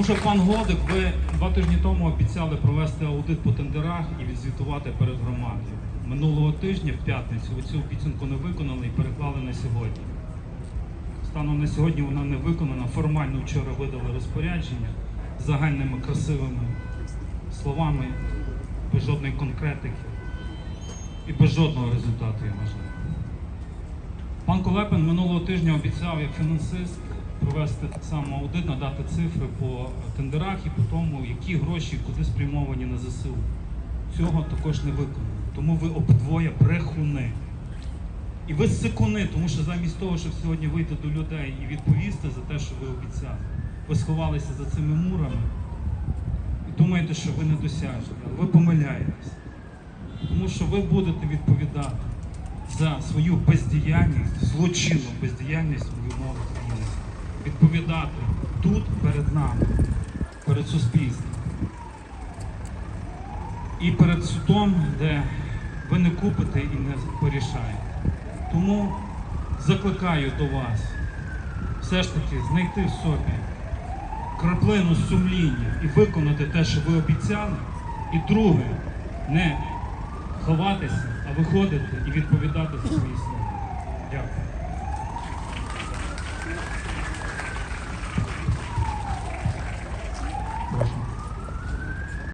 Що пан Годик, ви два тижні тому обіцяли провести аудит по тендерах і відзвітувати перед громадою. Минулого тижня, в п'ятницю, ви цю обіцянку не виконали і переклали на сьогодні. Станом на сьогодні вона не виконана. Формально вчора видали розпорядження загальними красивими словами, без жодної конкретики і без жодного результату, я вважаю. Пан Колепин минулого тижня обіцяв як фінансист провести само аудит, надати цифри по тендерах і по тому, які гроші куди спрямовані на ЗСУ. Цього також не виконано. Тому ви обидвоє брехуни. І ви сикуни, тому що замість того, щоб сьогодні вийти до людей і відповісти за те, що ви обіцяли, ви сховалися за цими мурами і думаєте, що ви недосяжні. Але ви помиляєтесь. Тому що ви будете відповідати за свою бездіяльність, злочинну бездіяльність умовах війни. Відповідати тут перед нами, перед суспільством. І перед судом, де ви не купите і не порішаєте. Тому закликаю до вас все ж таки знайти в собі краплину сумління і виконати те, що ви обіцяли. І друге, не ховатися, а виходити і відповідати за свої слова.